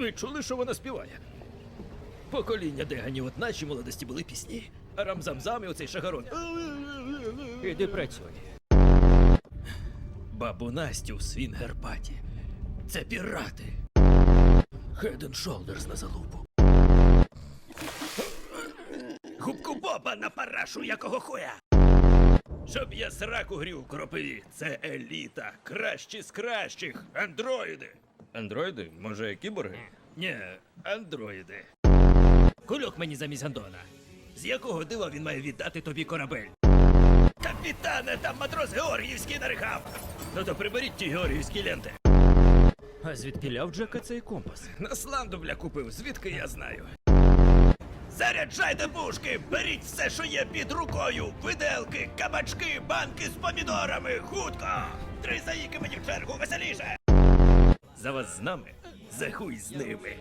Ви чули, що вона співає? Покоління Деганів от нашій молодості були пісні. А рамзамзам і оцей шагарон. Іди працюй. Бабу Настю в свінгерпаті. Це пірати. Head and Shoulders на залупу. Губку Боба на парашу якого хуя. Щоб я сраку грів у кропиві. Це еліта. Кращі з кращих. Андроїди. Андроїди? Може, кіборги? Ні, андроїди. Кульок мені замість Гандона. З якого дива він має віддати тобі корабель? Капітане, там матрос Георгіївський нарихав. Ну то приберіть ті георгіївські ленти. А звідки ляв Джека цей компас? На сланду, бля, купив, звідки я знаю. Заряджайте пушки, беріть все, що є під рукою. Виделки, кабачки, банки з помідорами, хутко! Три заїки мені в чергу веселіше! За вас з нами, за хуй з ними.